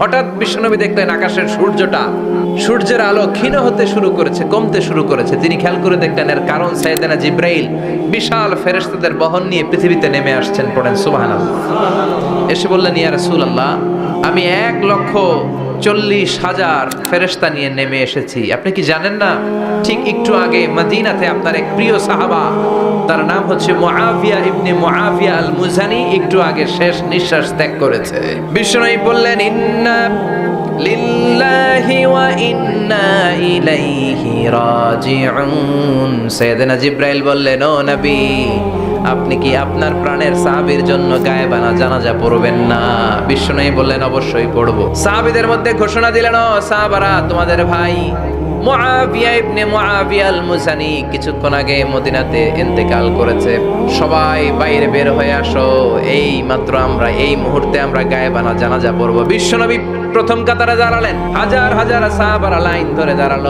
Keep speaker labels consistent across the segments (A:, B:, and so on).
A: হঠাৎ বিশ্বনবী দেখলেন আকাশের সূর্যটা, সূর্যের আলো ক্ষীণ হতে শুরু করেছে, কমতে শুরু করেছে। তিনি খেয়াল করে দেখলেন এর কারণ সাইদানা জিব্রাইল, বিশাল ফেরেস্তাদের বহন নিয়ে পৃথিবীতে নেমে আসছেন পড়েন সুবাহ এসে বললেন ইয়ার ইয়া আল্লাহ আমি এক লক্ষ চল্লিশ হাজার ফেরেশতা নিয়ে নেমে এসেছি। আপনি কি জানেন না? ঠিক একটু আগে মদিনাতে আপনার এক প্রিয় সাহাবা, তার নাম হচ্ছে মুআবিয়া ইবনে মুআবিয়া আল মুজানি একটু আগে শেষ নিঃশ্বাস ত্যাগ করেছে। বিষ্ণু বললেন, ইন্না লিল্লাহি ওয়া ইন্না ইলাইহি রাজিউন। সাইয়েদনা জিব্রাইল বললেন, ও নবী আপনি কি আপনার প্রাণের সাহাবির জন্য গায়ে গায়েবানা জানাজা পড়বেন? না। বিশ্ব বিষ্ণু বললেন, অবশ্যই পড়ব। সাহাবিদের মধ্যে ঘোষণা দিলেন সাহাবারা, তোমাদের ভাই মুআবিয়া ইবনে আল মুসানি কিছুক্ষণ আগে মদিনাতে ইন্তেকাল করেছে। সবাই বাইরে বের হয়ে আসো এই মাত্র আমরা, এই মুহূর্তে আমরা গায়েবানা জানাজা পড়ব। বিশ্বনবী প্রথম কাতারে দাঁড়ালেন। হাজার হাজার সাহাবারা লাইন ধরে দাঁড়াল।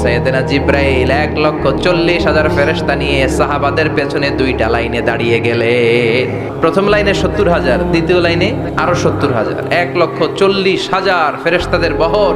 A: সৈয়দনা জিব্রাইল এক লক্ষ চল্লিশ হাজার ফেরেশতা নিয়ে সাহাবাদের পেছনে দুইটা লাইনে দাঁড়িয়ে গেলেন। প্রথম লাইনে সত্তর হাজার, দ্বিতীয় লাইনে আরও সত্তর হাজার। এক লক্ষ চল্লিশ হাজার ফেরেস্তাদের বহর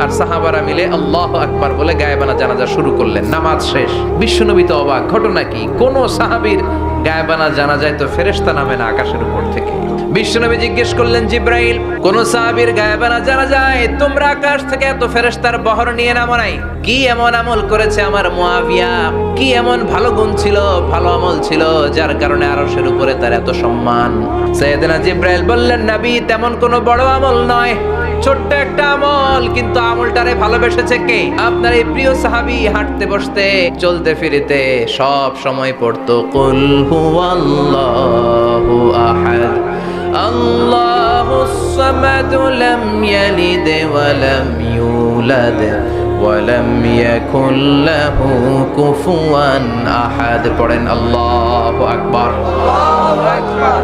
A: আর সাহাবারা মিলে আল্লাহ আকবার বলে গায়েবানা জানাজা শুরু করলেন। নামাজ শেষ। বিশ্বনবী তো অবাক ঘটনা কি? কোন সাহাবীর গায়েবানা জানাজায় তো ফেরেশতা নামে না আকাশের উপর থেকে। বিশ্বনবী জিজ্ঞেস করলেন, জিব্রাইল, কোন সাহাবীর গায়েবানা জানা যায় তোমরা আকাশ থেকে এত ফেরেশতার বহর নিয়ে নামো নাই? কি এমন আমল করেছে আমার মুয়াবিয়া কি এমন ভালো গুণ ছিল, ভালো আমল ছিল, যার কারণে আরশের উপরে তার এত সম্মান? সৈয়দনা জিব্রাইল বললেন, নবী, তেমন কোনো বড় আমল নয়। ছোট্ট একটা আমল, কিন্তু আমলটারে ভালোবেসেছে কে? আপনার এই প্রিয় সাহাবি হাঁটতে বসতে, চলতে ফিরতে, সব সময় পড়তো, কুল আল্লাহ আহাদ, আল্লাহু সামাদ লাম ইয়ালিদ ইউলাদ ইয়াকুল লাহু কুফুয়ান আহাদ। পড়েন আল্লাহু আকবার আল্লাহু আকবার।